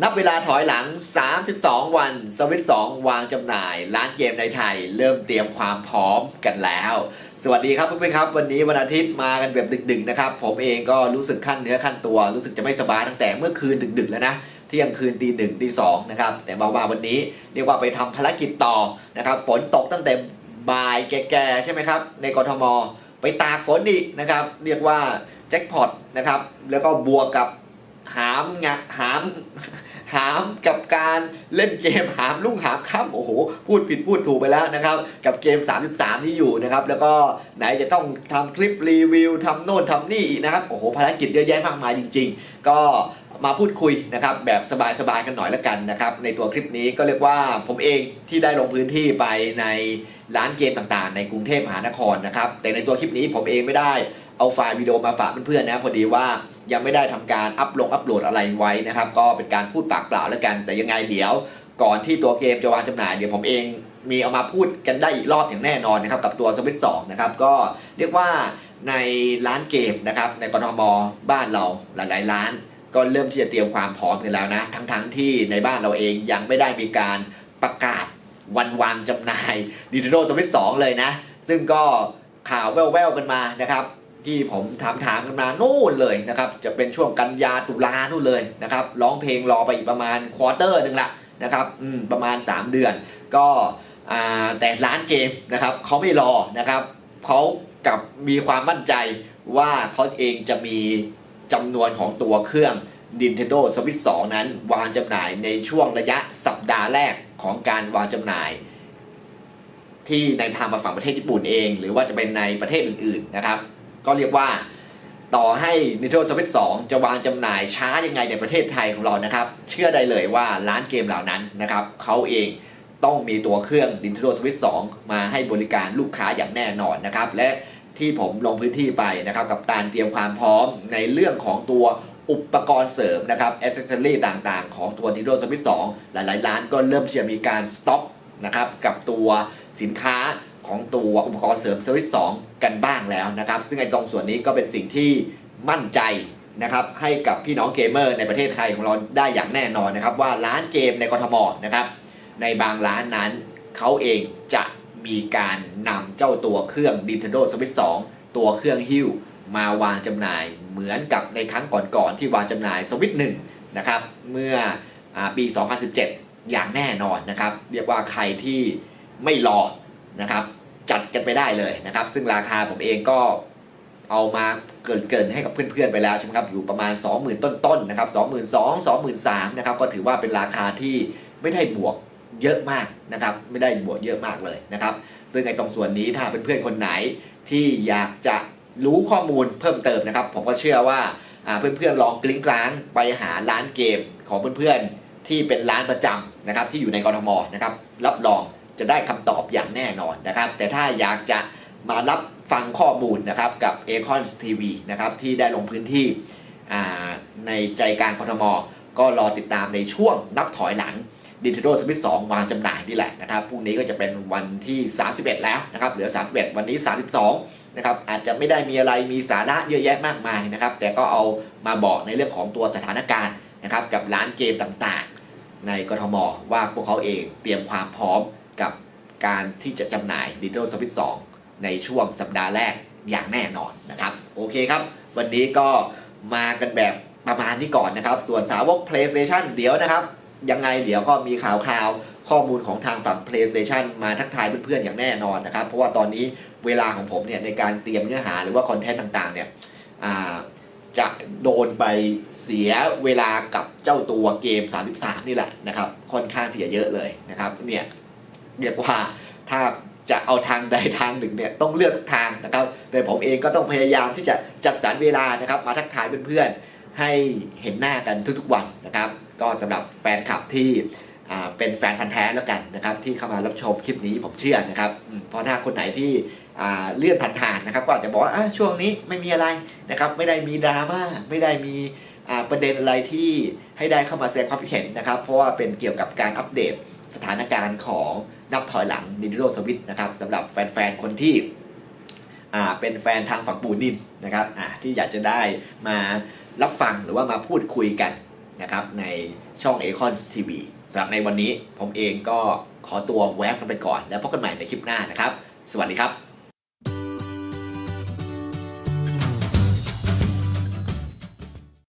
นับเวลาถอยหลัง 32 วัน สวิต2วางจำหน่าย ร้านเกมในไทย เริ่มเตรียมความพร้อมกันแล้ว สวัสดีครับเพื่อนๆครับ วันนี้วันอาทิตย์มากันแบบดึกๆนะครับ ผมเองก็รู้สึกขั้นเนื้อขั้นตัว รู้สึกจะไม่สบายตั้งแต่เมื่อคืนดึกๆแล้วนะเที่ยงคืนตีหนึ่งตีสองนะครับ แต่มาว่าวันนี้เรียกว่าไปทำภารกิจต่อนะครับ ฝนตกตั้งแต่บ่ายแก่ๆใช่ไหมครับ ในกรทม ไปตากฝนอีกนะครับ เรียกว่าแจ็คพอตนะครับ แล้วก็บวกกับ หามงะหามหามกับการเล่นเกมหามลุ่งหามค่ำโอ้โห พูดผิดพูดถูกไปแล้วนะครับ กับเกม 33 ที่อยู่นะครับ แล้วก็ไหนจะต้องทำคลิปรีวิวทำโน่นทำนี่นะครับโอ้โหภารกิจเยอะแยะมากมายจริง ๆ ก็มาพูดคุยนะครับแบบสบายๆกันหน่อยละกันนะครับในตัวคลิปนี้ก็เรียกว่าผมเองที่ได้ลงพื้นที่ไปในร้านเกมต่างๆ ในกรุงเทพมหานครนะครับแต่ในตัวคลิปนี้ผมเองไม่ได้ เอาไฟล์วิดีโอมาฝากเพื่อนๆนะพอดีว่ายังไม่ได้ทำการอัปลงอัปโหลดอะไรไว้นะครับ ก็เป็นการพูดปากเปล่าแล้วกัน แต่ยังไงเดี๋ยวก่อนที่ตัวเกมจะวางจำหน่ายเดี๋ยวผมเองมีเอามาพูดกันได้อีกรอบอย่างแน่นอนนะครับกับตัวสวิตสองนะครับก็เรียกว่าในร้านเกมนะครับในกรทมบ้านเราหลายๆร้าน ก็เริ่มที่จะเตรียมความพร้อมกันแล้วนะทั้งๆที่ในบ้านเราเองยังไม่ได้มีการประกาศวันวางจำหน่าย Nintendo Switch 2 เลยนะ ซึ่งก็ข่าวแว่วๆกันมานะครับ ที่ผมถามถามๆกันมานู่นเลยนะครับ จะเป็นช่วงกันยาตุลานู่นเลยนะครับร้องเพลงรอไปอีกประมาณควอเตอร์หนึ่งละนะครับอืมประมาณ 3 เดือน ก็แต่ร้านเกมนะครับเขาไม่รอนะครับเขากับมีความมั่นใจว่าเขาเองจะมีจำนวนของตัวเครื่อง Nintendo Switch 2 นั้น วางจำหน่ายในช่วงระยะสัปดาห์แรกของการวางจำหน่าย ที่ในทางมาฝั่งประเทศญี่ปุ่นเอง หรือว่าจะเป็นในประเทศอื่นๆนะครับ ก็เรียกว่าต่อให้ Nintendo Switch 2 จะวางจำหน่ายช้ายังไงในประเทศไทยของเรานะครับ เชื่อได้เลยว่าร้านเกมเหล่านั้นนะครับเขาเองต้องมีตัวเครื่อง Nintendo Switch 2 มาให้บริการลูกค้าอย่างแน่นอนนะครับ และที่ผมลงพื้นที่ไปนะครับ กับการเตรียมความพร้อมในเรื่องของตัวอุปกรณ์เสริมนะครับอ c เซสซอรี่ต่างๆ ของตัว Nintendo Switch 2 หลายๆ ร้านก็เริ่มที่จะมีการสต็อกนะครับกับตัวสินค้า ของตัวอุปกรณ์เสริมสวิต2กันบ้างแล้วนะครับ ซึ่งไอ้ตรงส่วนนี้ก็เป็นสิ่งที่มั่นใจนะครับให้กับพี่น้องเกมเมอร์ในประเทศไทยของเราได้อย่างแน่นอนนะครับ ว่าร้านเกมในกทมนะครับ ในบางร้านนั้นเขาเองจะมีการนำเจ้าตัวเครื่อง Nintendo Switch 2 ตัวเครื่องฮิ้วมาวางจำหน่ายเหมือนกับในครั้งก่อนๆที่วางจำหน่าย Switch 1นะครับเมื่ออปี 2017 อย่างแน่นอนนะครับ เรียกว่าใครที่ไม่รอ นะครับจัดกันไปได้เลยนะครับ ซึ่งราคาผมเองก็เอามาเกินเกินให้กับเพื่อนๆไปแล้วใช่ไหมครับอยู่ประมาณ 20,000 ต้นๆนะครับ22,000 23,000นะครับก็ถือว่าเป็นราคาที่ไม่ได้บวกเยอะมากนะครับไม่ได้บวกเยอะมากเลยนะครับซึ่งในตรงส่วนนี้ถ้าเป็นเพื่อนคนไหนที่อยากจะรู้ข้อมูลเพิ่มเติมนะครับ ผมก็เชื่อว่าอ่าเพื่อนๆลองกลิ้งกลางไปหาร้านเกมของเพื่อนๆที่เป็นร้านประจำนะครับที่อยู่ในกรทมนะครับรับรอง จะได้คำตอบอย่างแน่นอนนะครับ แต่ถ้าอยากจะมารับฟังข้อมูลนะครับกับ a c o n TV นะครับที่ได้ลงพื้นที่ในใจกลางกทม ก็รอติดตามในช่วงนับถอยหลัง Nintendo Switch 2วางจำหน่ายนี่แหละนะครับพรุ่งนี้ก็จะเป็นวันที่ 31 แล้วนะครับเหลือ 31 วันนี้ 32 นะครับอาจจะไม่ได้มีอะไรมีสาระเยอะแยะมากมายนะครับ แต่ก็เอามาบอกในเรื่องของตัวสถานการณ์นะครับกับร้านเกมต่างๆ ในกทม ว่าพวกเขาเองเตรียมความพร้อม กับการที่จะจำหน่าย Nintendo Switch 2 ในช่วงสัปดาห์แรกอย่างแน่นอนนะครับ โอเคครับ วันนี้ก็มากันแบบประมาณนี้ก่อนนะครับ ส่วนสาวก PlayStation เดี๋ยวนะครับ ยังไงเดี๋ยวก็มีข่าวคราวข้อมูลของทางฝั่ง PlayStation มาทักทายเพื่อนๆอย่างแน่นอนนะครับ เพราะว่าตอนนี้เวลาของผมเนี่ยในการเตรียมเนื้อหาหรือว่าคอนเทนต์ต่างๆเนี่ยจะโดนไปเสียเวลากับเจ้าตัวเกม 33 นี่แหละนะครับ ค่อนข้างที่จะเยอะเลยนะครับเนี่ย เรียกว่าถ้าจะเอาทางใดทางหนึ่งเนี่ยต้องเลือกทางนะครับแต่ผมเองก็ต้องพยายามที่จะจัดสรรเวลานะครับ มาทักทายเพื่อนๆให้เห็นหน้ากันทุกๆวันนะครับ ก็สำหรับแฟนคลับที่เป็นแฟนพันธ์แท้แล้วกันนะครับ ที่เข้ามารับชมคลิปนี้ผมเชื่อนะครับเพราะถ้าคนไหนที่เลื่อนผ่านๆนะครับ ก็อาจจะบอกว่าช่วงนี้ไม่มีอะไรนะครับ ไม่ได้มีดราม่าไม่ได้มีประเด็นอะไรที่ให้ได้เข้ามาแสดงความคิดเห็นนะครับ เพราะว่าเป็นเกี่ยวกับการอัปเดตสถานการณ์ของ นับถอยหลัง Nintendo Switch นะครับสำหรับแฟนๆ คนที่เป็นแฟนทางฝั่งปูนินนะครับที่อยากจะได้มารับฟังหรือว่ามาพูดคุยกันนะครับในช่อง a c o n TV สำหรับในวันนี้ผมเองก็ขอตัวแวบกันไปก่อน แล้วพบกันใหม่ในคลิปหน้านะครับ สวัสดีครับ